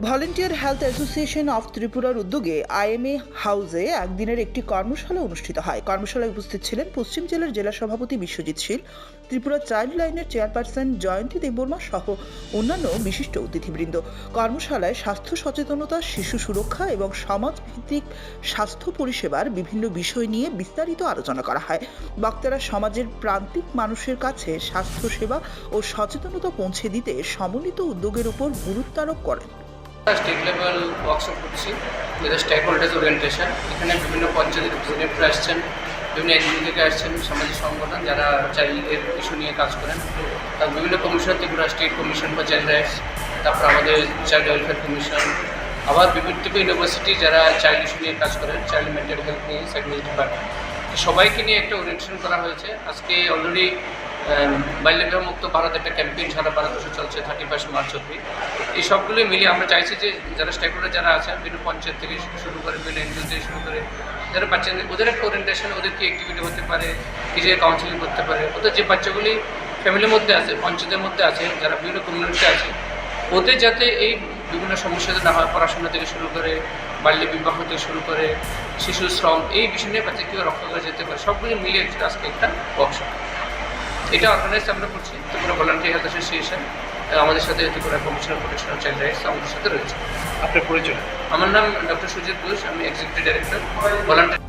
Volunteer health association of ত্রিপুরার উদ্যোগে IMA হাউসে একদিনের একটি কর্মশালা অনুষ্ঠিত হয়। কর্মশালায় উপস্থিত ছিলেন পশ্চিম জেলার জেলা সভাপতি বিশ্বজিৎ শীল, ত্রিপুরা চাইল্ড লাইনের চেয়ারপারসন জয়ন্তী দেববর্মা সহ অন্যান্য বিশিষ্ট অতিথিবৃন্দ। কর্মশালায় স্বাস্থ্য সচেতনতা, শিশু সুরক্ষা এবং সমাজভিত্তিক স্বাস্থ্য পরিষেবার বিভিন্ন বিষয় নিয়ে বিস্তারিত আলোচনা করা হয়। বক্তারা সমাজের প্রান্তিক মানুষের কাছে স্বাস্থ্যসেবা ও সচেতনতা পৌঁছে দিতে সমন্বিত উদ্যোগের উপর গুরুত্ব আরোপ করেন। স্টেট লেভেল ওয়ার্কশপ করছি উইথ স্টেক হোল্ডার্স ওরিয়েন্টেশন এখানে বিভিন্ন পঞ্চায়েতের রিপ্রেজেন্টেটিভরা আসছেন, বিভিন্ন এনজিও থেকে আসছেন সামাজিক সংগঠন যারা চাইল্ডের ইস্যু নিয়ে কাজ করেন। তার বিভিন্ন commission Tripura state commission for child rights তারপর আমাদের চাইল্ড ওয়েলফেয়ার কমিশন আবার বিভিন্ন ইউনিভার্সিটি যারা চাইল্ড ইস্যু নিয়ে কাজ করেন চাইল্ড মেন্টাল হেলথ নিয়ে সাইকোলজি ডিপার্টমেন্ট সবাইকে নিয়ে একটা ওরিয়েন্টেশন করা হয়েছে। আজকে অলরেডি বাল্যবিবাহ মুক্ত ভারত একটা ক্যাম্পেইন সারা ভারতবর্ষে চলছে থার্টি ফার্স্ট মার্চ অব্দি এই সবগুলোই মিলিয়ে আমরা চাইছি যে, যারা স্টেক যারা আছেন বিভিন্ন পঞ্চায়েত থেকে শুরু করে বিভিন্ন এনজিও থেকে শুরু করে, যারা বাচ্চাদের ওদের একটা ওরিয়েন্টেশন ওদের কি অ্যাক্টিভিটি হতে পারে যে কাউন্সিলিং করতে পারে, ওদের যে বাচ্চাগুলি ফ্যামিলির মধ্যে আছে, পঞ্চায়েতের মধ্যে আছে, যারা বিভিন্ন কমিউনিটিতে আছে, ওদের যাতে এই বিভিন্ন সমস্যা না হয় পড়াশোনা থেকে শুরু করে বাল্য বিবাহ থেকে শুরু করে শিশু শ্রম এই বিষয় নিয়ে বাচ্চা কীভাবে রক্ষা করা যেতে পারে। সবগুলো মিলিয়ে আজকে একটা ওয়ার্কশপ এটা অর্গানাইজ আমরা করছি। ত্রিপুরা ভলান্টিয়ার হেলথ অ্যাসোসিয়েশন আমাদের সাথে Tripura commissioner protection of child rights আমাদের সাথে রয়েছে। আপনার পরিচয়? আমার নাম ডক্টর সুজিত ঘোষ আমি এক্সিকিউটিভ ডাইরেক্টর ভলান্টিয়ার